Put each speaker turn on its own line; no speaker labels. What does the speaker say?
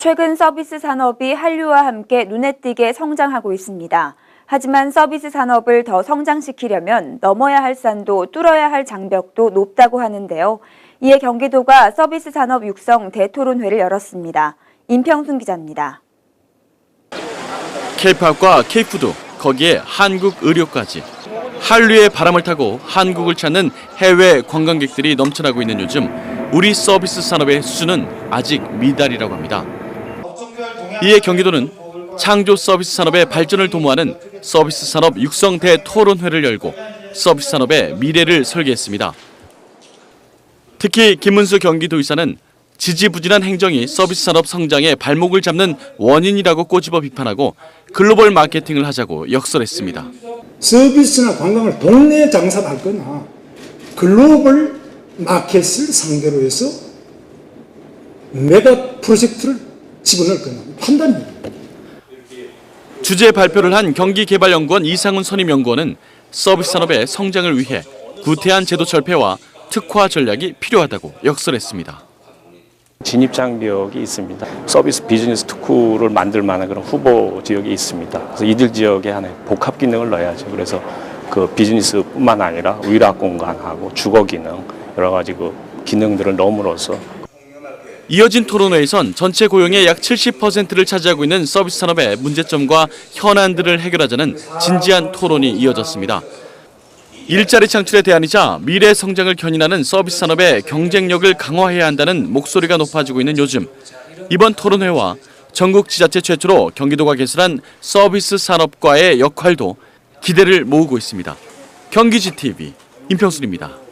최근 서비스 산업이 한류와 함께 눈에 띄게 성장하고 있습니다. 하지만 서비스 산업을 더 성장시키려면 넘어야 할 산도 뚫어야 할 장벽도 높다고 하는데요. 이에 경기도가 서비스 산업 육성 대토론회를 열었습니다. 임평순 기자입니다.
K-팝과 K-푸드, 거기에 한국 의료까지 한류의 바람을 타고 한국을 찾는 해외 관광객들이 넘쳐나고 있는 요즘 우리 서비스 산업의 수준은 아직 미달이라고 합니다. 이에 경기도는 창조 서비스 산업의 발전을 도모하는 서비스 산업 육성 대 토론회를 열고 서비스 산업의 미래를 설계했습니다. 특히 김문수 경기도의사는 지지부진한 행정이 서비스 산업 성장의 발목을 잡는 원인이라고 꼬집어 비판하고 글로벌 마케팅을 하자고 역설했습니다.
서비스나 관광을 동네 장사를 할 거나 글로벌 마켓을 상대로 해서 메가 프로젝트를 집어넣을 거나 판단입니다.
주제 발표를 한 경기개발연구원 이상훈 선임연구원은 서비스 산업의 성장을 위해 구태한 제도 철폐와 특화 전략이 필요하다고 역설했습니다.
진입 장벽이 있습니다. 서비스 비즈니스 특구를 만들 만한 그런 후보 지역이 있습니다. 그래서 이들 지역에 하나의 복합 기능을 넣어야죠. 그래서 그 비즈니스뿐만 아니라 위락 공간하고 주거 기능 여러 가지 그 기능들을 넣음으로써
이어진 토론회에선 전체 고용의 약 70%를 차지하고 있는 서비스 산업의 문제점과 현안들을 해결하자는 진지한 토론이 이어졌습니다. 일자리 창출의 대안이자 미래 성장을 견인하는 서비스 산업의 경쟁력을 강화해야 한다는 목소리가 높아지고 있는 요즘 이번 토론회와 전국 지자체 최초로 경기도가 개설한 서비스 산업과의 역할도 기대를 모으고 있습니다. 경기지 TV 임평순입니다.